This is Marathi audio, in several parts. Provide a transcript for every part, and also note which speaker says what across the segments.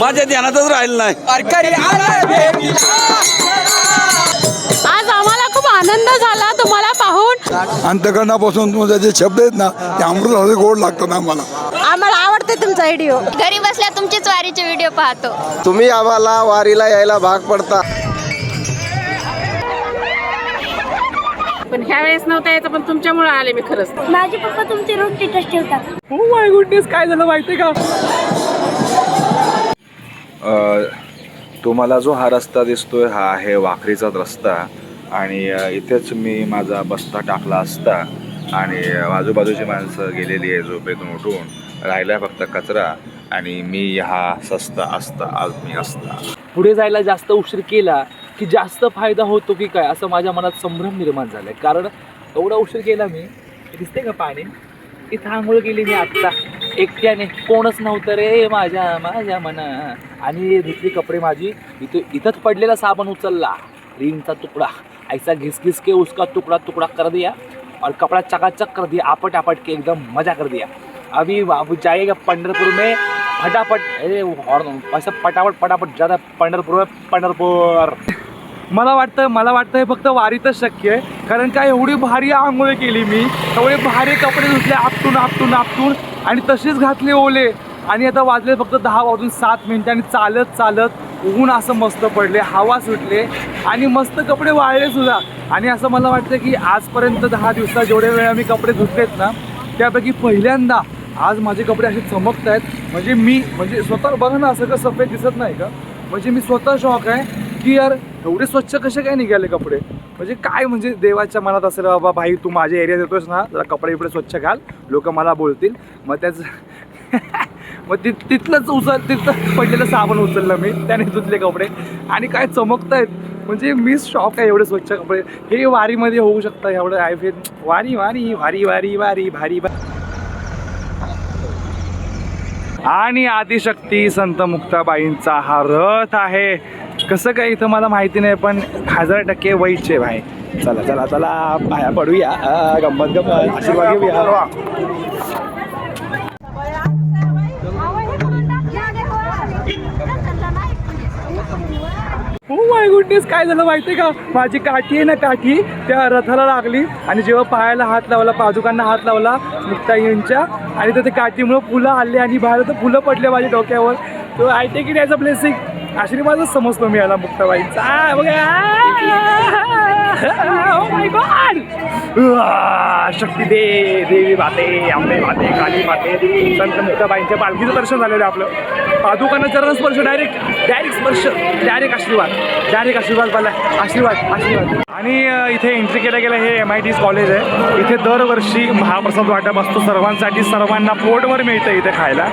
Speaker 1: माझ्या ध्यानातच राहिलं नाही.
Speaker 2: आज आम्हाला खूप आनंद झाला तुम्हाला पाहून.
Speaker 3: अंतकरणापासून तुमचे जे शब्द आहेत ना ते अमृत गोड लागतात आम्हाला.
Speaker 2: आम्हाला आवडते तुमचा व्हिडिओ
Speaker 4: घरी बसल्या तुमचीच वारीचे व्हिडिओ पाहतो.
Speaker 5: तुम्ही आम्हाला वारीला यायला भाग पडता.
Speaker 6: पण ह्या वेळेस नव्हता यायचं पण तुमच्यामुळे आले मी खरंच.
Speaker 4: माझे पप्पा तुमचे रोज स्टेटस ठेवतात.
Speaker 7: हो माय गुडनेस काय झालं माहितीये का?
Speaker 8: तुम्हाला जो हा रस्ता दिसतोय हा आहे वाखरीचा रस्ता. आणि इथेच मी माझा बस्ता टाकला असता. आणि आजूबाजूची माणसं गेलेली आहे झोपेतून उठून. राहिला फक्त कचरा. आणि मी हा सस्ता असता आज मी असता.
Speaker 7: पुढे जायला जास्त उशीर केला की जास्त फायदा होतो की काय असं माझ्या मनात संभ्रम निर्माण झालाय. कारण एवढा उशीर केला मी दिसते का पाणी? इथं आंघोळ केली मी आत्ता. एकट्याने. कोणच नव्हतं रे माझ्या माझ्या मना. आणि धुतली कपडे माझी. इथे इथंच पडलेला साबण उचलला. रिंगचा तुकडा. ऐसा घिस घिस के उसका तुकडा तुकडा कर दिया. और कपड़ा चकाचक कर दिया. आपट आपट के एकदम मजा कर दिया. अभी बाबू जाएगा पंढरपुर में. फटाफट. अरे हॉर्न ऐसा फटाफट फटाफट ज्यादा पंढरपूर में पंढरपूर. मला वाटतं मला वाटतं हे फक्त वारीतच शक्य आहे. कारण काय एवढी भारी आंघोळ केली मी एवढे भारी कपडे धुतले आपटून आपटून आपटून आणि तशीच घातले ओले. आणि आता वाजले फक्त दहा वाजून सात मिनिटं आणि चालत चालत ऊन असं मस्त पडले हवा सुटले आणि मस्त कपडे वाळले सुद्धा. आणि असं मला वाटतं की आजपर्यंत दहा दिवसात जेवढ्या वेळा मी कपडे धुतलेत ना त्यापैकी पहिल्यांदा आज माझे कपडे असे चमकत आहेत म्हणजे मी म्हणजे स्वतः बघा ना असं का सफेद दिसत नाही का? म्हणजे मी स्वतः शॉक आहे. की यार एवढे स्वच्छ कसे काय निघाले कपडे? म्हणजे काय म्हणजे देवाच्या मनात असेल बाबा भाई तू माझ्या एरियात येतोस ना जरा कपडे इकडे स्वच्छ घाल लोक मला बोलतील. मग त्याच मग ति तिथलंच उचल तिथलं पडलेलं साबण उचललं मी त्याने धुतले कपडे. आणि काय चमकत आहेत म्हणजे मी शॉक आहे एवढे स्वच्छ कपडे. हे वारीमध्ये होऊ शकतं एवढं आय फील वारी वारी वारी वारी वारी भारी भारी. आणि आदिशक्ती संत मुक्ताबाईंचा हा रथ आहे. कसं काय इथं मला माहिती नाही पण हजार टक्के वैचे भाई. चला चला चला पाया पडूया. गंमत गंमत. आशीर्वाद घेऊया. हो माय गुडनेस काय झालं माहिती का? माझी काठी आहे ना काठी त्या रथाला लागली आणि जेव्हा पायाला हात लावला पादुकांना हात लावला मुक्ताईंच्या आणि तर ते काठीमुळं फुलं आले आणि बाहेर तर फुलं पडले माझ्या डोक्यावर. तो I take it as a blessing आशीर्वादच समजतो मी याला मुक्ताबाईंचा बघा शक्ती दे देवी माते आंबे माते काली माते संत मुक्ताबाईंच्या पालखीचं दर्शन झालेलं आपलं. पादुकांना चरण स्पर्श डायरेक्ट डायरेक्ट स्पर्श डायरेक्ट आशीर्वाद डायरेक्ट आशीर्वाद मला आशीर्वाद आशीर्वाद. आणि इथे एंट्री केलं गेलं हे एम आय टी कॉलेज आहे. इथे दरवर्षी महाप्रसाद वाटप असतो. सर्वांसाठी सर्वांना पोटवर मिळतं इथे खायला.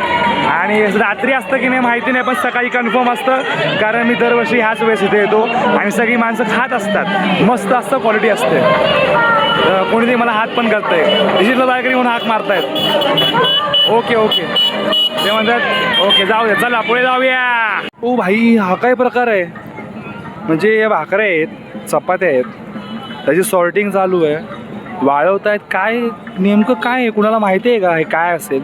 Speaker 7: आणि रात्री असतं की नाही माहिती नाही पण सकाळी कन्फर्म असतं. कारण मी दरवर्षी ह्याच वेळेस इथे येतो. आणि सगळी माणसं खात असतात. मस्त असतं क्वालिटी असते. कोणीतरी मला हात पण करतंय डिजिटल बायकरी म्हणून हाक मारतायत. Okay okay. ते म्हणतात ओके जाऊ दे चला पुढे जाऊया. ओ भाई हा काय प्रकार आहे? म्हणजे या भाकऱ्या आहेत चपात्या आहेत त्याची सॉर्टिंग चालू आहे. वाळवत आहेत काय नेमकं काय आहे? कुणाला माहिती आहे का? हे काय असेल?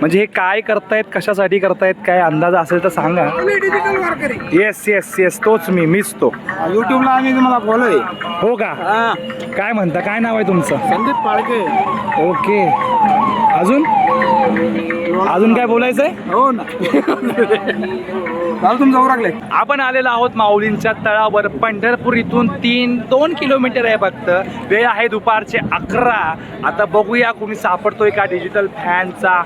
Speaker 7: म्हणजे हे काय करतायत कशासाठी करतायत काय अंदाज असेल तर सांगा. येस येस येस तोच मी मीच तो.
Speaker 5: युट्यूबला आम्ही तुम्हाला फॉलो आहे.
Speaker 8: हो का? काय म्हणता काय नाव आहे तुमचं?
Speaker 5: संदीप पाळके.
Speaker 8: ओके. अजून? अजून काय बोलायचं आहे
Speaker 5: हो ना.
Speaker 7: आपण आलेलो आहोत माऊलींच्या तळावर. पंढरपूर इथून तीन दोन किलोमीटर आहे फक्त. वेळ आहे दुपारचे अकरा. आता बघूया कुणी सापडतोय का डिजिटल फॅनचा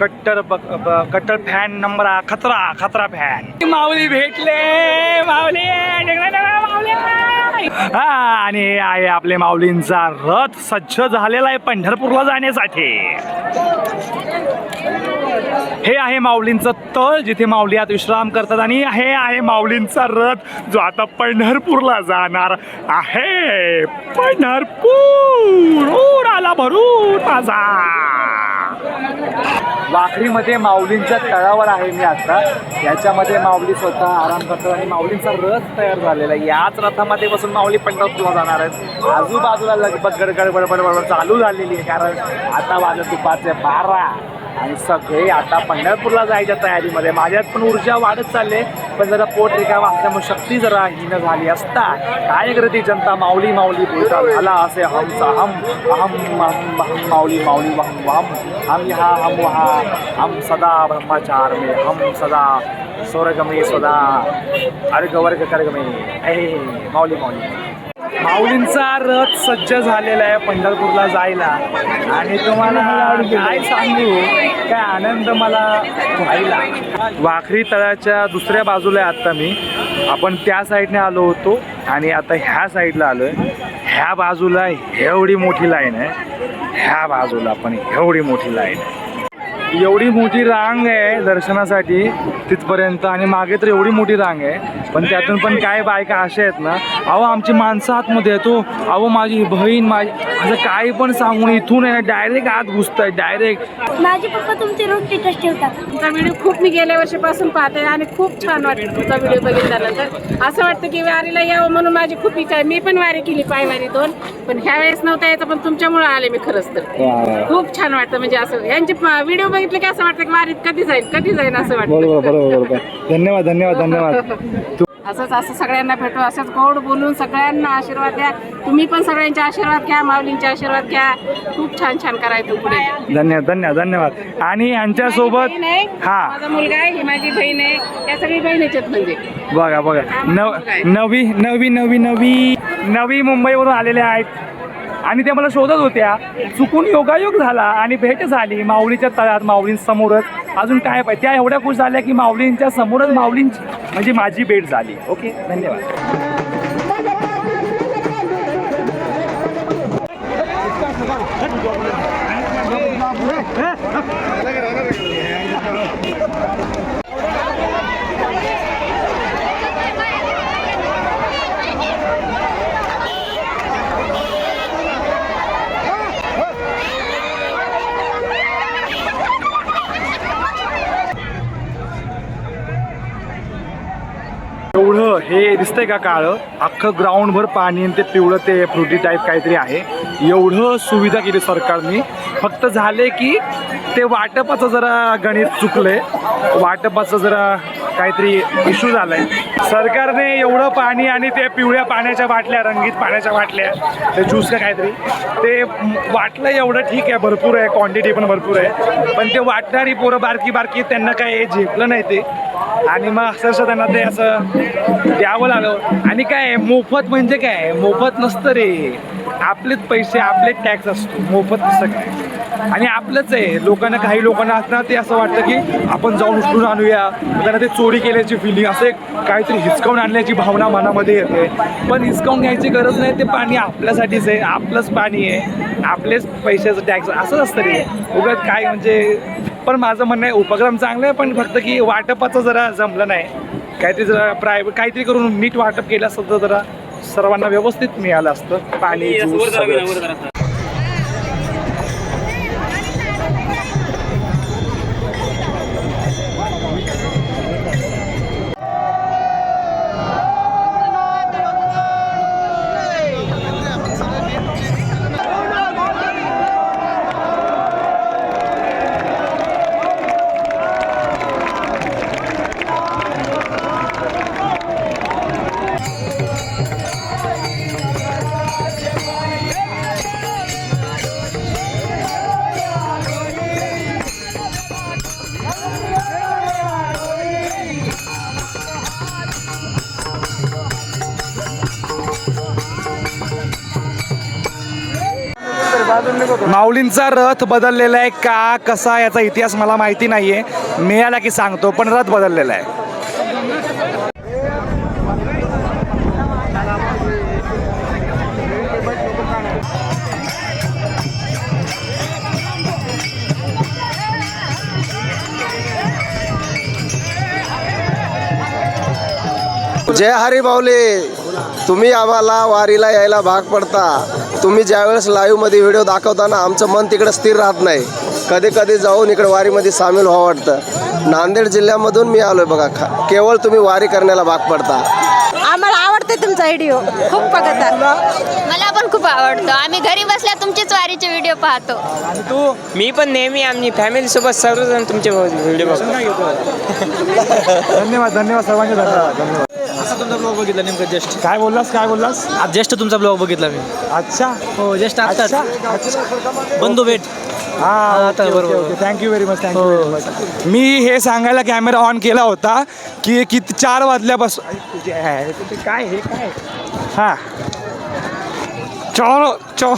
Speaker 7: कट्टर ब- ब- कट्टर फॅन नंबर आ- खतरा खतरा फॅन. माऊली भेटले माऊली माऊली. हा आणि हे आहे आपले माऊलींचा रथ सज्ज झालेला आहे पंढरपूरला जाण्यासाठी. हे आहे माऊलींचं तळ जिथे माऊली आत विश्राम करतात आणि हे आहे माऊलींचा रथ जो आता पंढरपूरला जाणार आहे. पंढरपूर आला भरून माझा. वाखरीमध्ये माऊलींच्या तळावर आहे मी आता. याच्यामध्ये माऊली स्वतः आराम करतात आणि माऊलींचा रथ तयार झालेला आहे. याच रथामध्ये बसून माऊली पंढरपूरला जाणार आहेत. आजूबाजूला लगबग गडगड बडबड बडबड चालू झालेली आहे कारण आता वाजत दुपारचे बारा. आणि सगळे आता पंढरपूरला जायच्या तयारीमध्ये. माझ्यात पण ऊर्जा वाढत चालले पण जरा पोट रिकामा असल्यामुळे शक्ती जरा हीन झाली असता. काय करते जनता? माऊली माऊली बोलता झाला असे हम हम अहम अहम अहम माऊली माऊली वहम वहम हम हा हम हा हम सदा ब्रह्माचार मे हम सदा स्वर्ग सदा अर्ग वर्ग कर्ग में ऐ माऊली माऊली। माऊलींचा रथ सज्ज झालेला आहे पंढरपूरला जायला. आणि तुम्हाला काय सांगू? काय आनंद मला व्हायला. वाखरी तळ्याच्या दुसऱ्या बाजूला आहे आत्ता मी. आपण त्या साईडने आलो होतो आणि आता ह्या साईडला आलो आहे ह्या बाजूला एवढी मोठी लाईन आहे. ह्या बाजूला पण एवढी मोठी लाईन आहे. एवढी मोठी रांग आहे दर्शनासाठी तिथपर्यंत आणि मागे तर एवढी मोठी रांग आहे. पण त्यातून पण काय बायका अशा आहेत ना अहो आमची माणसं आतमध्ये येतो अहो माझी बहीण माझी असं काही पण सांगून इथून आहे डायरेक्ट आत घुसताय डायरेक्ट
Speaker 9: माझे पप्पा तुमचे रोज स्टेटस ठेवतात.
Speaker 6: तुमचा व्हिडिओ खूप मी गेल्या वर्षीपासून पाहते आणि खूप छान वाटतं तुमचा व्हिडिओ बघितल्यानंतर. असं वाटतं की वारीला यावं म्हणून माझी खूप इच्छा आहे. मी पण वारी केली पायवारी दोन पण ह्या वेळेस नव्हता यायचं पण तुमच्यामुळे आले मी खरंच तर. खूप छान वाटतं म्हणजे असं यांचे व्हिडिओ बघितले की असं वाटतं की वारीत कधी जाईल कधी जाईल असं वाटतं.
Speaker 7: बरोबर बरोबर बरोबर. धन्यवाद धन्यवाद धन्यवाद.
Speaker 6: असंच असं सगळ्यांना भेटू असंच गोड बोलून सगळ्यांना आशीर्वाद द्या. तुम्ही पण सगळ्यांचे आशीर्वाद घ्या माऊलींचे आशीर्वाद घ्या. खूप छान छान करायचं पुढे.
Speaker 7: धन्यवाद धन्यवाद धन्यवाद. आणि यांच्यासोबत
Speaker 6: बहीण आहे,
Speaker 7: हा.
Speaker 6: माझा मुलगा आहे ही माझी बहीण आहे. या सगळी बहिणीचे आहेत म्हणजे.
Speaker 7: बघा बघा. नव नवी नवी नवी नवी नवी मुंबईवरून आलेल्या आहेत. आणि त्या मला शोधत होत्या चुकून योगायोग झाला आणि भेट झाली माऊलीच्या तळ्यात माऊलींसमोरच. अजून काय पाहिजे? त्या एवढ्या खुश झाल्या की माऊलींच्या समोरच माऊलींची म्हणजे माझी भेट झाली. ओके धन्यवाद एवढं हे दिसतंय का काळं? अख्खं ग्राउंडभर पाणी आणि ते पिवळं ते फ्रुटी टाईप काहीतरी आहे. एवढं सुविधा केली सरकारने. फक्त झाले की ते वाटपाचं जरा गणित चुकलंय. वाटपाचं जरा काहीतरी इश्यू झालाय. सरकारने एवढं पाणी आणि ते पिवळ्या पाण्याच्या बाटल्या रंगीत पाण्याच्या बाटल्या ते ज्यूस का काहीतरी ते वाटलं एवढं ठीक आहे भरपूर आहे क्वांटिटी पण भरपूर आहे. पण ते वाटणारी पोरं बारकी बारकी त्यांना काय झेपलं नाही ते. आणि मग अक्षरशः त्यांना ते असं द्यावं लागलं. आणि काय मोफत म्हणजे काय? मोफत नसतं रे. आपलेच पैसे आपले टॅक्स असतो. मोफत नसतं काय? आणि आपलंच आहे. लोकांना काही लोकांना असणार ते असं वाटतं की आपण जाऊन उचलून आणूया. त्यांना ते चोरी केल्याची फिलिंग असं एक काहीतरी हिसकावून आणण्याची भावना मनामध्ये येते. पण हिसकावून घ्यायची गरज नाही. ते पाणी आपल्यासाठीच आहे. आपलंच पाणी आहे. आपलेच पैशाचं टॅक्स असंच असतं रे. उगाच काय म्हणजे पण माझं म्हणणं आहे उपक्रम चांगला आहे पण फक्त की वाटपाचं जरा जमलं नाही काहीतरी जरा प्रायव्हेट काहीतरी करून नीट वाटप केलं असतं तर जरा सर्वांना व्यवस्थित मिळालं असतं पाणी ज्यूस सगळं. माऊलींचा रथ बदललेला आहे का? कसा याचा इतिहास मला माहिती नाही आहे मी मिळाला की सांगतो पण रथ बदललेला आहे.
Speaker 5: जय हरी माऊली. तुम्ही आम्हाला वारीला यायला भाग पडता. तुम्ही ज्यावेळेस लाईव्हमध्ये व्हिडिओ दाखवता ना आमचं मन तिकडे स्थिर राहत नाही. कधी कधी जाऊन इकडे वारीमध्ये सामील व्हावं वाटतं. नांदेड जिल्ह्यामधून मी आलोय बघा. खा- केवळ तुम्ही वारी करण्याला भाग पडता.
Speaker 3: आम्हाला आवडते तुमचा व्हिडिओ खूप बघतात
Speaker 9: मला पण
Speaker 4: खूप आवडतो. आम्ही घरी बसल्या तुमचीच वारीचे व्हिडिओ पाहतो.
Speaker 7: तू?
Speaker 1: मी पण नेहमी आम्ही फॅमिली सोबत सर्वजण तुमचे व्हिडिओ बघतो.
Speaker 7: धन्यवाद धन्यवाद सर्वांचे धन्यवाद धन्यवाद.
Speaker 10: असा तुमचा ब्लॉग बघितला नेमकं जस्ट
Speaker 7: काय बोललास? काय बोललास?
Speaker 10: जस्ट तुमचा ब्लॉग बघितला मी.
Speaker 7: अच्छा.
Speaker 10: हो जस्ट
Speaker 7: अच्छा.
Speaker 10: बंधू भेट.
Speaker 7: हा
Speaker 10: आता बरोबर.
Speaker 7: Thank you very much thank you very much मी हे सांगायला कॅमेरा ऑन केला होता की किती चार वाजल्यापासून आई, तुझे आहे, तुझे काय हे काय? हां. चार चौ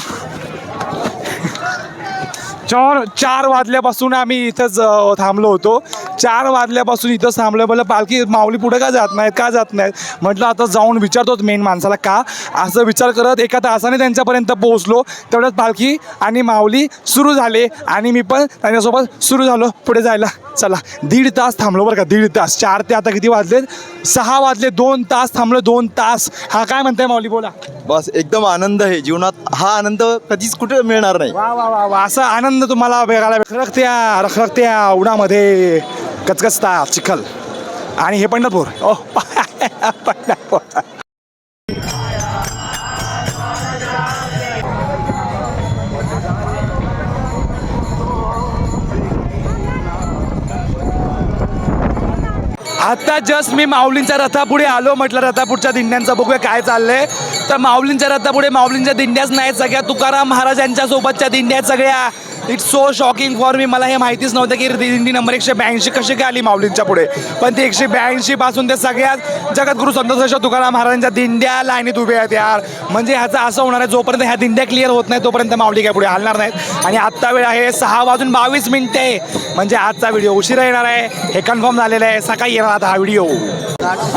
Speaker 7: चार चार वाजल्यापासून आम्ही इथंच थांबलो होतो. चार वाजल्यापासून इथंच थांबलो. बोललं पालखी माऊली पुढे का जात नाहीत? का जात नाहीत? म्हटलं आता जाऊन विचारतोच मेन माणसाला का? असं विचार करत एका तासाने त्यांच्यापर्यंत पोहोचलो. तेवढ्यात पालखी आणि माऊली सुरू झाले. आणि मी पण त्यांच्यासोबत सुरू झालो. पुढे जायला चला. दीड तास थांबलो बरं का दीड तास. चार ते आता किती वाजलेत? सहा वाजले दोन तास थांबलो दोन तास. हा काय म्हणताय माऊली बोला.
Speaker 11: बस एकदम आनंद आहे जीवनात. हा आनंद कधीच कुठे मिळणार नाही.
Speaker 7: वा वा वा वा. असा आनंद तुम्हाला बघायला रखरखत्या रखरखत्या उन्हामध्ये कचकचता चिखल. आणि हे पंढरपूर. ओ पंढरपूर. आता जस्ट मी माऊलींच्या रथापुढे आलो म्हटलं रथापुढच्या दिंड्यांचं बघूया काय चाललंय. तर माऊलींच्या रथापुढे माऊलींच्या दिंड्याच नाहीत सगळ्या. तुकाराम महाराजांच्या सोबतच्या दिंड्या सगळ्या. It's so shocking for me मला हे माहितीच नव्हतं की दिंडी नंबर एकशे ब्याऐंशी कशी काय आली माऊलींच्या पुढे. पण ती एकशे ब्याऐंशी पासून ते सगळ्यात जगद्गुरु संतोष तुकाराम महाराजांच्या दिंड्या लाईनीत उभे आहेत यार. म्हणजे ह्याचं असं होणार आहे जोपर्यंत ह्या दिंड्या क्लिअर होत नाही तोपर्यंत माऊली काय पुढे हलणार नाहीत. आणि आत्ता वेळ आहे सहा वाजून बावीस मिनिटे. म्हणजे आजचा व्हिडिओ उशिरा येणार आहे. हे कन्फर्म झालेलं आहे. सकाळी येणार आता हा व्हिडिओ.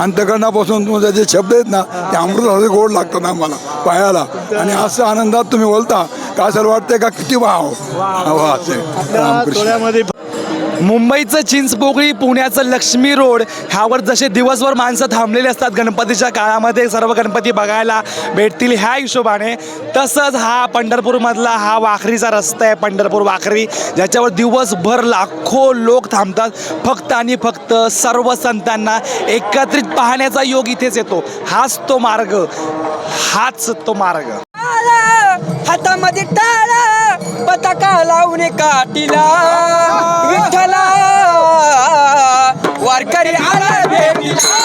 Speaker 8: अंतकरणापासून तुमचे जे शब्द आहेत ना ते अमृत गोड लागतात आम्हाला पायाला. आणि असं आनंदात तुम्ही बोलता का असं वाटतंय का? किती वाव. वा असे रामकृष्ण.
Speaker 7: मुंबईचं चिंचपोकळी पुण्याचं लक्ष्मी रोड ह्यावर जसे दिवसभर माणसं थांबलेली असतात गणपतीच्या काळामध्ये सर्व गणपती बघायला भेटतील ह्या हिशोबाने. तसंच हा पंढरपूरमधला हा वाखरीचा रस्ता आहे पंढरपूर वाखरी ज्याच्यावर दिवसभर लाखो लोक थांबतात. फक्त आणि फक्त सर्व संतांना एकत्रित पाहण्याचा योग इथेच येतो. हाच तो मार्ग. हाच तो मार्ग.
Speaker 1: हातामध्ये टाळा पताका लावून काटीला विठ्ठला वारकरी आला भेटीला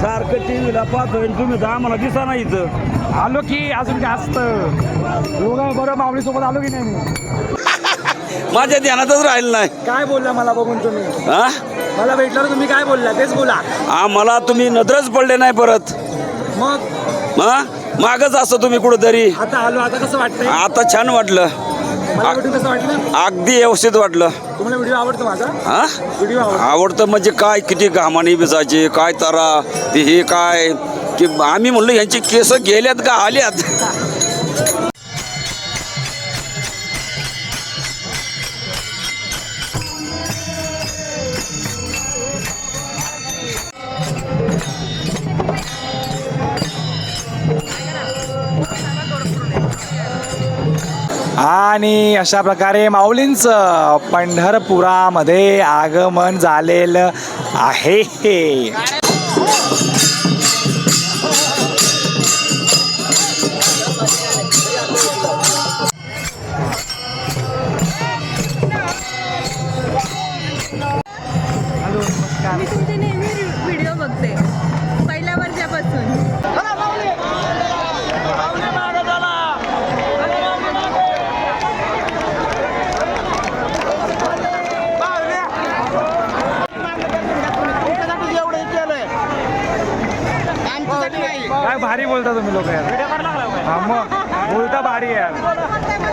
Speaker 12: सारखं टीव्हीला पाहतोय आणि तुम्ही तर आम्हाला दिसा नाही इथं.
Speaker 7: आलो की अजून जास्त दोघं बरं माऊली सोबत आलो की नाही मी?
Speaker 12: माझ्या ध्यानातच राहिलं नाही.
Speaker 7: काय बोलला मला बघून तुम्ही?
Speaker 12: हा?
Speaker 7: मला भेटल्यावर तुम्ही काय बोलला? तेच बोला.
Speaker 12: आम्हाला तुम्ही नजरच पडले नाही परत.
Speaker 7: मग?
Speaker 12: हा? मागच असतो तुम्ही कुठंतरी.
Speaker 7: आता आलो आता कसं वाटतंय?
Speaker 12: आता छान वाटलं.
Speaker 7: मला भेटून कसं वाटलं?
Speaker 12: अगदी व्यवस्थित वाटलं.
Speaker 7: तुम्हाला व्हिडिओ आवडतो माझा?
Speaker 12: हा?
Speaker 7: व्हिडिओ आवडतो.
Speaker 12: आवडतं म्हणजे काय किती घामाने बिजायचे काय तारा ते हे काय? की आम्ही म्हणलो यांची केस गेल्यात का आल्यात
Speaker 7: आणि अशा प्रकारे माऊलींचं पंढरपुरामध्ये आगमन झालेलं आहे. लोक यार. हा मग. बोलता भारी यार.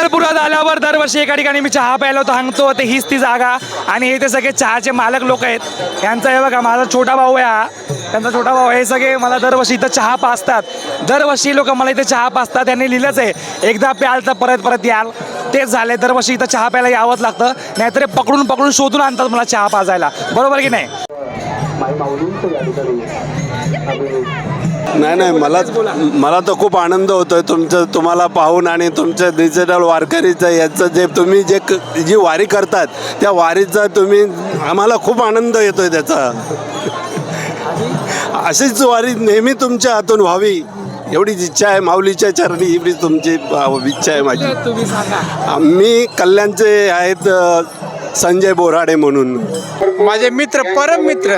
Speaker 7: पंढरपुरात आल्यावर दरवर्षी एका ठिकाणी मी चहा प्यायला थांबतो ते हीच ती जागा. आणि हे ते सगळे चहाचे मालक लोक आहेत. यांचा हे बघा माझा छोटा भाऊ आहे हा. त्यांचा छोटा भाऊ आहे. हे सगळे मला दरवर्षी इथं चहा पाचतात. दरवर्षी लोक मला इथे चहा पाचतात. त्यांनी लिहिलंच आहे एकदा प्याल तर परत परत याल. तेच झाले दरवर्षी इथं चहा प्यायला यावंच लागतं. नाहीतर पकडून पकडून शोधून आणतात मला चहा पाजायला. बरोबर की नाही?
Speaker 13: नाही नाही मला मला तर खूप आनंद होतोय तुमचं तुम्हाला पाहून आणि तुमचं डिजिटल वारकरीचं याचं जे तुम्ही जे क- जी वारी करतात त्या वारीचा तुम्ही आम्हाला खूप आनंद येतोय त्याचा. अशीच वारी नेहमी तुमच्या हातून व्हावी एवढीच इच्छा आहे माऊलीच्या चरणी ही तुमची इच्छा आहे माझी.
Speaker 10: तुम्ही सांगा.
Speaker 13: मी कल्याणचे आहेत संजय बोराडे म्हणून.
Speaker 14: माझे मित्र परम मित्र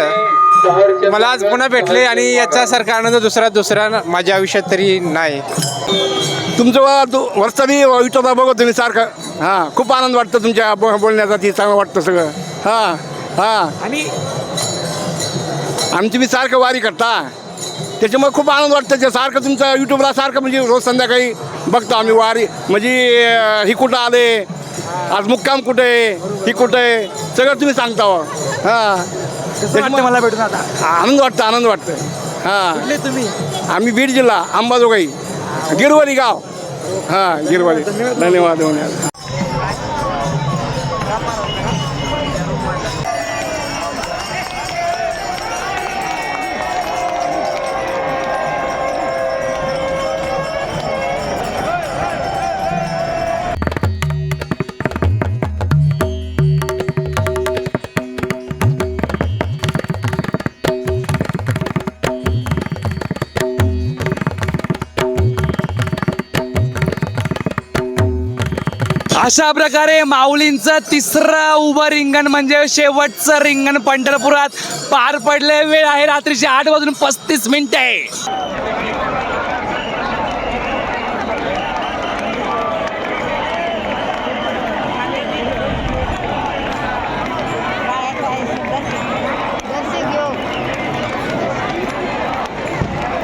Speaker 14: मला आज पुन्हा भेटले आणि याच्यासारखा आनंद दुसरा दुसरा माझ्या आयुष्यात तरी नाही.
Speaker 15: तुमचं वर्ष मी युट्यूबला बघतो तुम्ही सारखं. हां खूप आनंद वाटतं तुमच्या ब- बोलण्याचा ती चांगलं वाटतं सगळं. हां हां.
Speaker 10: आणि
Speaker 15: आमची मी सारखं वारी करता. त्याच्यामुळे खूप आनंद वाटतं ते सारखं तुमचं यूट्यूबला सारखं म्हणजे रोज संध्याकाळी बघतो आम्ही वारी. म्हणजे ही कुठं आले? आज मुक्काम कुठे? आहे ही कुठं? आहे सगळं तुम्ही सांगता हो.
Speaker 7: कसं वाटतं मला भेटून आता?
Speaker 15: आनंद वाटतं आनंद वाटतं. हां.
Speaker 7: कुठले तुम्ही?
Speaker 15: आम्ही बीड जिल्हा अंबाजोगाई गिरवाली गाव. हां गिरवाली. धन्यवाद धन्यवाद.
Speaker 7: अशा प्रकारे माऊलींचं तिसरं उभं रिंगण म्हणजे शेवटचं रिंगण पंढरपुरात पार पडले. वेळ आहे रात्रीची आठ वाजून पस्तीस मिनिटे.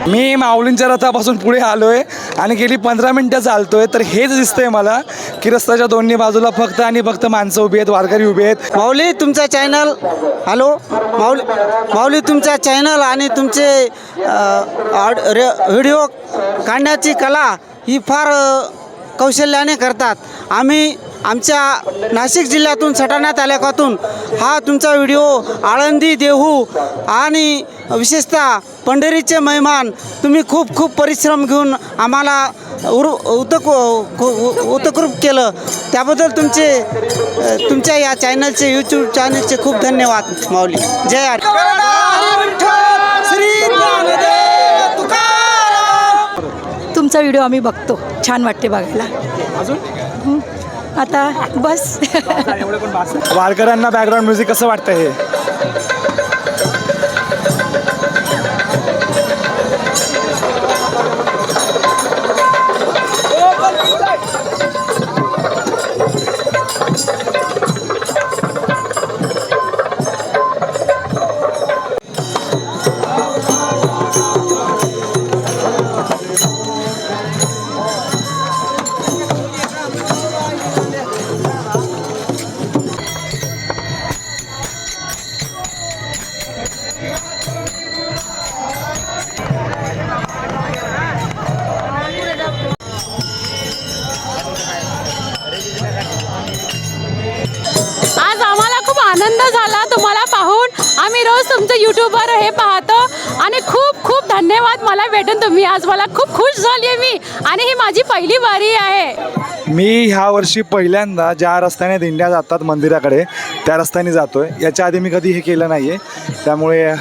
Speaker 7: मी माऊलींच्या रथापासून पुढे आलोय आणि गेली पंधरा मिनटं चालतोय तर हेच दिसतंय मला. की रस्त्याच्या दोन्ही बाजूला फक्त आणि फक्त माणसं उभी आहेत वारकरी उभी आहेत.
Speaker 14: माऊली तुमचा चॅनल हॅलो माऊली माऊली तुमचा चॅनल आणि तुमचे ऑड- रे- व्हिडिओ काढण्याची कला ही फार कौशल्याने करतात. आम्ही आमच्या नाशिक जिल्ह्यातून सटाणा तालुक्यातून हा तुमचा व्हिडिओ आळंदी देहू आणि विशेषतः पंढरीचे मेहमान तुम्ही खूप खूप परिश्रम घेऊन आम्हाला उर उतक उतकृप केलं. त्याबद्दल तुमचे तुमच्या या चॅनलचे यूट्यूब चॅनलचे खूप धन्यवाद माऊली. जय हरी
Speaker 16: तुमचा व्हिडिओ आम्ही बघतो. छान वाटते बघायला. अजून? आता बस.
Speaker 7: वारकऱ्यांना बॅकग्राऊंड म्युझिक कसं वाटतं हे?
Speaker 16: मी
Speaker 7: ह्या वर्षी पहिल्यांदा ज्या रस्त्याने दिंड्या जातात मंदिराकडे त्या रस्त्याने जातोय. याच्या आधी मी कधी हे केलं नाही आहे त्यामुळे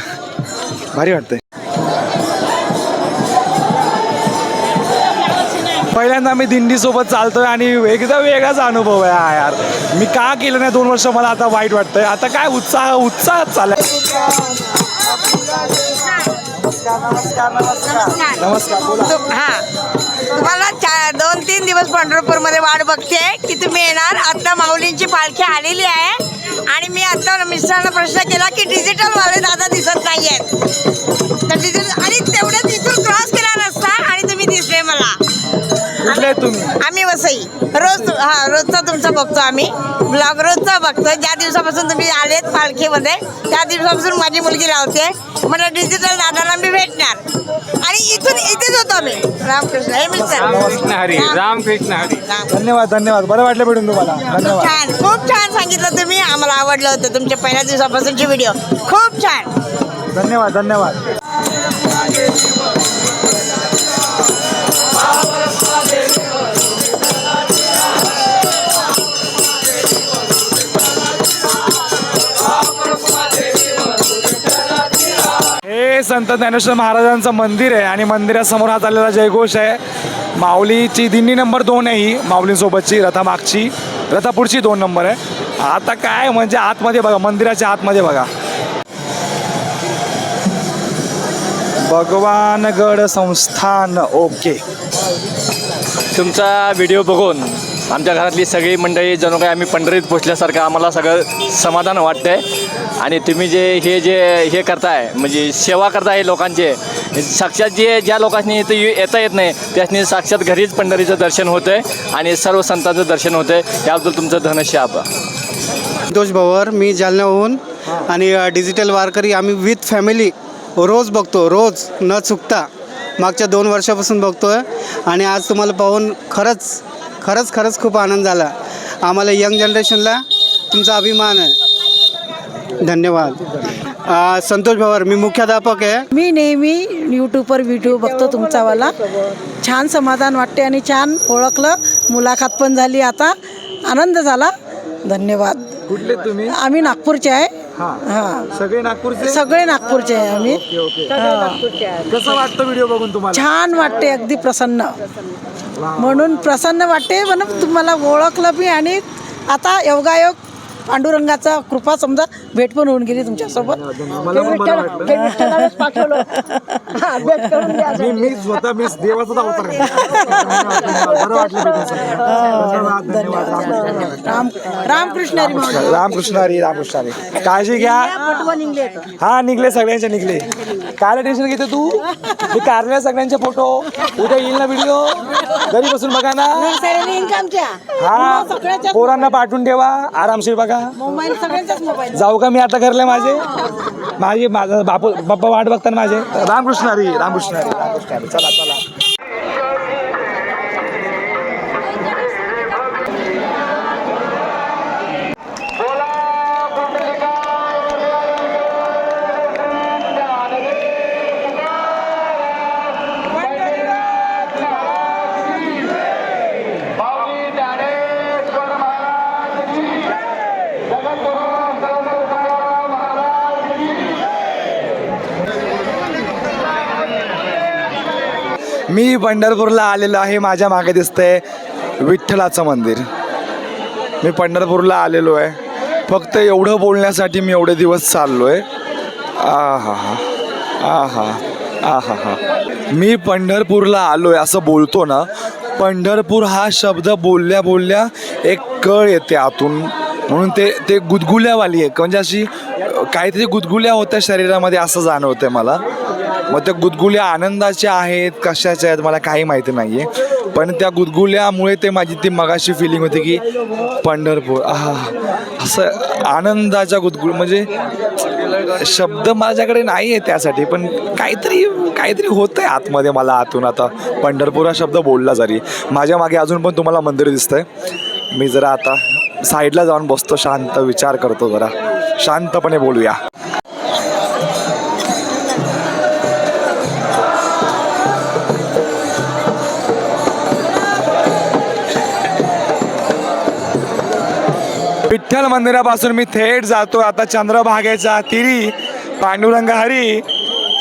Speaker 7: भारी वाटतंय. पहिल्यांदा मी दिंडीसोबत चालतोय आणि एकदम वेगळाच अनुभव आहे हा यार. मी का केलं नाही दोन वर्ष मला आता वाईट वाटतंय. आता काय उत्साह उत्साहात चाललाय. नमस्कार. बोला.
Speaker 17: हा. तुम्हाला दोन तीन दिवस पंढरपूरमध्ये वाट बघते. की तुम्ही येणार. आत्ता माऊलींची पालखी आलेली आहे. आणि मी आता मिस्टरांना प्रश्न केला की डिजिटलवाले दादा दिसत नाहीयेत. तर डिजिटल आणि तेवढ्याच इथून क्रॉस केला आणि तुम्ही दिसले मला.
Speaker 7: कुठले तुम्ही?
Speaker 17: आम्ही वसई. रोज हा रोजचा तुमचा बघतो आम्ही. ब्लॉग रोजचा बघतो ज्या दिवसापासून तुम्ही आलेत पालखीमध्ये त्या दिवसापासून माझी मुलगी लावते. मला डिजिटल दादाला मी भेटणार. आणि इथून इथेच होतो आम्ही. रामकृष्ण. हे मिस्टर.
Speaker 7: रामकृष्ण
Speaker 17: हरी.
Speaker 6: रामकृष्ण हरी.
Speaker 7: धन्यवाद धन्यवाद. बरं वाटलं भेटून तुम्हाला. धन्यवाद.
Speaker 17: छान खूप छान सांगितलं तुम्ही. आम्हाला आवडलं होतं तुमच्या पहिल्या दिवसापासूनचे व्हिडिओ खूप छान.
Speaker 7: धन्यवाद धन्यवाद. संत ज्ञानेश्वर महाराजांचं मंदिर आहे आणि मंदिरासमोर हा चाललेला जयघोष आहे. माऊलीची दिंडी नंबर दोन आहे ही माऊलींसोबतची रथामागची. रथापुढची दोन नंबर आहे. आता काय म्हणजे आतमध्ये बघा मंदिराच्या आतमध्ये बघा. भगवानगड संस्थान ओके.
Speaker 18: तुमचा व्हिडिओ बघून आमच्या घरातली सगळी मंडळी जणू काही आम्ही पंढरीत पोचल्यासारखं आम्हाला सगळं समाधान वाटतंय. आणि तुम्ही जे हे जे हे करताय म्हणजे सेवा करताय लोकांचे साक्षात जे ज्या लोकांनी इथं ये- येता येत नाही त्यासनी साक्षात घरीच पंढरीचं दर्शन होतं आहे आणि सर्व संतांचं दर्शन होतं आहे त्याबद्दल तुमचं धनश्य आभार.
Speaker 14: संतोष भवर मी जालन्याहून आणि डिजिटल वारकरी आम्ही विथ फॅमिली रोज बघतो रोज न चुकता. मागच्या दोन वर्षापासून बघतो आहे आणि आज तुम्हाला पाहून खरंच खरंच खरंच खूप आनंद झाला. आम्हाला यंग जनरेशनला तुमचा अभिमान आहे. धन्यवाद. संतोष भवर मी मुख्याध्यापक आहे.
Speaker 16: मी नेहमी यूट्यूबवर व्हिडिओ बघतो तुमचावाला छान समाधान वाटते आणि छान ओळखलं. मुलाखत पण झाली आता. आनंद झाला. धन्यवाद.
Speaker 7: कुठले तुम्ही?
Speaker 16: आम्ही नागपूरचे आहे.
Speaker 7: हा.
Speaker 16: हां.
Speaker 7: सगळे नागपूरचे?
Speaker 16: सगळे नागपूरचे आहे आम्ही.
Speaker 7: कसं वाटतं व्हिडिओ बघून तुम्हाला?
Speaker 16: छान वाटते अगदी प्रसन्न. म्हणून प्रसन्न वाटते म्हणून तुम्हाला ओळखलं मी आणि आता योगायोग पांडुरंगाचा कृपा समजा भेट पण होऊन गेली तुमच्यासोबत.
Speaker 7: मी स्वतः मी रामकृष्ण.
Speaker 16: राम रामकृष्ण.
Speaker 7: रामकृष्ण हरी रामकृष्ण हरी. काळजी घ्या. हा निघले सगळ्यांचे निघले. काय टेन्शन घेते तू? मी काढले सगळ्यांचे फोटो उद्या येईल ना व्हिडिओ घरी बसून बघा ना. हा पोरांना पाठवून ठेवा. आरामशीर बघा.
Speaker 16: मोबाईल सगळ्यांचाच मोबाईल.
Speaker 7: जाऊ का मी आता घरले माझे? माझे माझा बापू बाप्पा वाट बघताना माझे. रामकृष्ण हरी रामकृष्ण हरी रामकृष्ण हरी. चला चला. मी पंढरपूरला आलेलो आहे माझ्या मागे दिसतंय विठ्ठलाचं मंदिर. मी पंढरपूरला आलेलो आहे. फक्त एवढं बोलण्यासाठी मी एवढे दिवस चाललो आहे आ हा हा आ हा आ हा हा मी पंढरपूरला आलो आहे असं बोलतो ना पंढरपूर हा शब्द बोलल्या बोलल्या एक कळ येते आतून. म्हणून ते ते गुदगुल्यावाली आहे म्हणजे अशी काहीतरी गुदगुल्या होत्या शरीरामध्ये असं जाणवतं मला. मग त्या गुदगुल्या आनंदाच्या आहेत कशाच्या आहेत मला काही माहिती नाही आहे पण त्या गुदगुल्यामुळे ते माझी ती मगाशी फिलिंग होती की पंढरपूर हा असं आनंदाच्या गुदगुल म्हणजे शब्द माझ्याकडे नाही आहे त्यासाठी पण काहीतरी काहीतरी होतं आहे आतमध्ये मला आतून आता. पंढरपूर हा शब्द बोलला जरी. माझ्या मागे अजून पण तुम्हाला मंदिर दिसतंय. मी जरा आता साईडला जाऊन बसतो शांत विचार करतो जरा. शांतपणे बोलूया. विठ्ठल मंदिरापासून मी थेट जातो. आता चंद्रभागेचा तिरी पांडुरंग हरी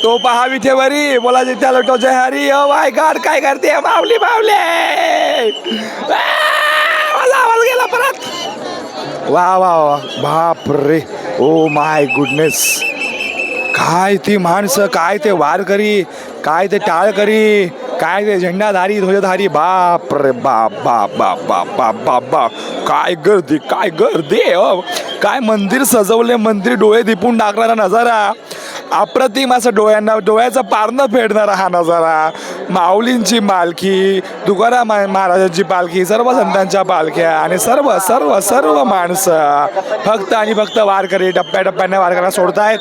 Speaker 7: तो पहा विठेवरी बोला जिथे लटो जय हरी. अ वाय गाड काय करते? बावली माऊली! आवाज गेला परत. वा वा वा बाप रे. Oh my goodness. काय ती माणसं काय ते वार करी काय ते टाळ करी काय ते झेंडाधारी ध्वजधारी? बाप रे बाप बाप बाप बाप बाप बाप बाप. काय गर्दी काय गर्दी हो. काय मंदिर सजवले मंदिर डोळे दिपून टाकणारा नजारा. अप्रतिम असं डोळ्यांना डोळ्याचं पारणं फेडणारा हा नजारा. माऊलींची पालखी तुकाराम महाराजांची पालखी सर्व संतांच्या पालख्या आणि सर्व सर्व सर्व माणसं फक्त आणि फक्त वारकरी टप्प्याटप्प्याने वारकऱ्यांना सोडतायत.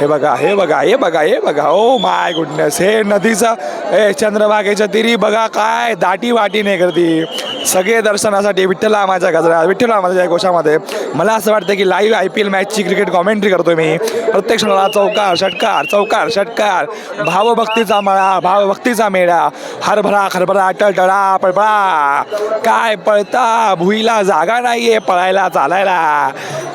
Speaker 7: हे बघा हे बघा हे बघा हे बघा. ओ माय गुडनेस हे नदीचं हे चंद्रभागेच्या तिरी बघा काय दाटी वाटी नाही गर्दी सगळे दर्शनासाठी विठ्ठला माझ्या गजरा विठ्ठला माझ्या गोशामध्ये मला असं वाटतं की लाईव्ह आय पी एल मॅचची क्रिकेट कॉमेंट्री करतो मी. प्रत्येक क्षणाला चौकार षटकार चौकार षटकार. भावभक्तीचा मळा भावभक्तीचा मेळा. हरभरा खरभरा टळटळा पळपळा. काय पळता भुईला जागा नाहीये पळायला चालायला.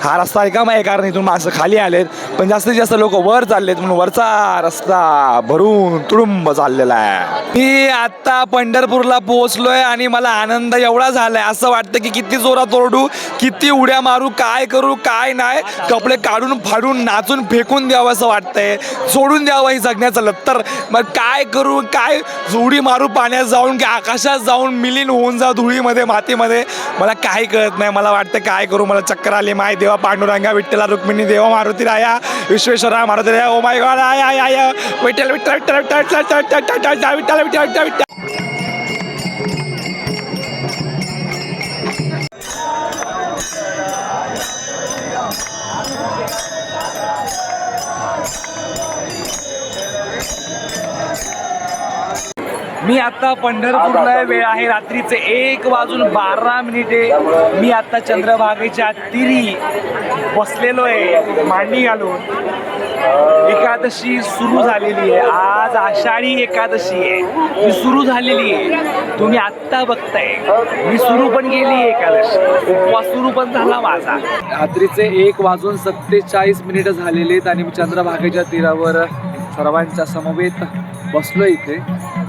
Speaker 7: हा रस्ता रिकामा आहे कारण इथून माणसं खाली आलेत. पण जास्तीत जास्त लोक वर चाललेत म्हणून वरचा रस्ता भरून तुडुंब चाललेला आहे. मी आता पंढरपूरला पोहोचलोय आणि मला आनंद एवढा झालाय असं वाटतं की किती जोरात ओरडू किती उड्या मारू काय करू काय नाही कपडे काढून फाडून नाचून फेकून द्यावं असं वाटतंय सोडून द्यावं ही जगण्याचं लत्तर मग काय करू काय उडी मारू पाण्यात जाऊन की आकाशात जाऊन मिलीन होऊन जा धुळीमध्ये मातीमध्ये मला काही कळत नाही मला वाटतं काय करू मला चक्कर आली माय देवा पांडुरंगा विठ्ठला रुक्मिणी देवा मारुती राया विश्वेश्वरा मारुती राया ओ माय गॉड आय आय आय विठ्ठल विठ्ठल विठ्ठल विठ्ठल विठ्ठल விட்டா விட்டா விட்டா விட்டா मी आता पंढरपूरला आहे. वेळ आहे रात्रीचे एक वाजून बारा मिनिटे. मी आता चंद्रभागेच्या तिरी बसलेलो आहे मांडी घालून. एकादशी सुरू झालेली आहे. आज आषाढी एकादशी आहे. ही सुरू झालेली आहे. तुम्ही आत्ता बघताय. मी सुरू पण आहे एकादशी. उपवास सुरू पण झाला माझा. रात्रीचे एक वाजून सत्तेचाळीस मिनिटं झालेले आहेत आणि मी चंद्रभागेच्या तीरावर सर्वांच्या समवेत बसलो इथे.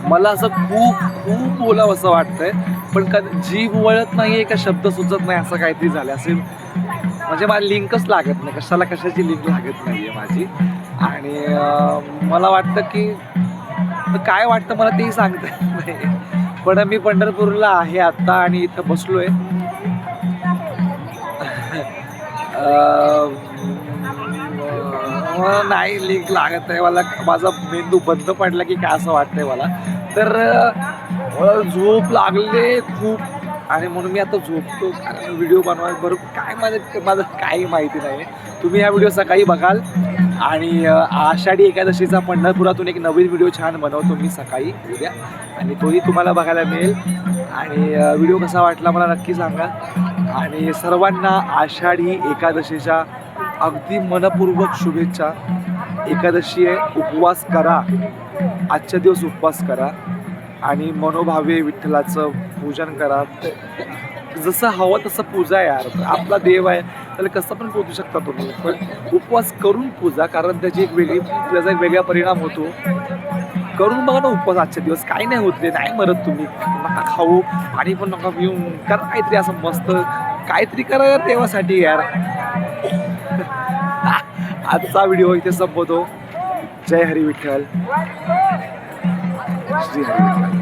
Speaker 7: मला असं खूप खूप बोलावं असं वाटतंय. पण का जीभ वळत नाही आहे का शब्द सुचत नाही असं काहीतरी झालं असेल म्हणजे मला लिंकच लागत नाही. कशाला कशाची लिंक लागत नाही आहे माझी. आणि मला वाटतं की काय वाटतं मला तेही सांगता येत नाही. पण मी पंढरपूरला आहे आत्ता आणि इथं बसलो आहे हो, नाही लिंक लागत आहे मला माझा मेंदू बंद पडला की काय असं वाटतंय मला. तर मला झोप लागले खूप. आणि म्हणून मी आता झोपतो. कारण व्हिडिओ बनवायला बरोबर काय माझं माझं काही माहिती नाही तुम्ही हा व्हिडिओ सकाळी बघाल. आणि आषाढी एकादशीचा पंढरपुरातून एक नवीन व्हिडिओ छान बनवतो मी सकाळी उद्या. आणि तोही तुम्हाला बघायला मिळेल. आणि व्हिडिओ कसा वाटला मला नक्की सांगा. आणि सर्वांना आषाढी एकादशीच्या अगदी मनपूर्वक शुभेच्छा. एकादशी आहे उपवास करा. आजच्या दिवस उपवास करा. आणि मनोभावे विठ्ठलाचं पूजन करा. जसं हवं तसं पूजा यार आपला देव आहे त्याला कसं पण पोचू शकता तुम्ही. पण उपवास करून पूजा कारण त्याची एक वेगळी त्याचा एक वेगळा परिणाम होतो. करून बघा ना उपवास आजच्या दिवस. काही नाही होत रे नाही मरत तुम्ही. नका खाऊ पाणी पण नका पिऊ. कारण काहीतरी असं मस्त. काहीतरी करा यार देवासाठी यार. आजचा व्हिडिओ इथे संपवतो. जय हरी विठ्ठल. श्री हरी विठ्ठल.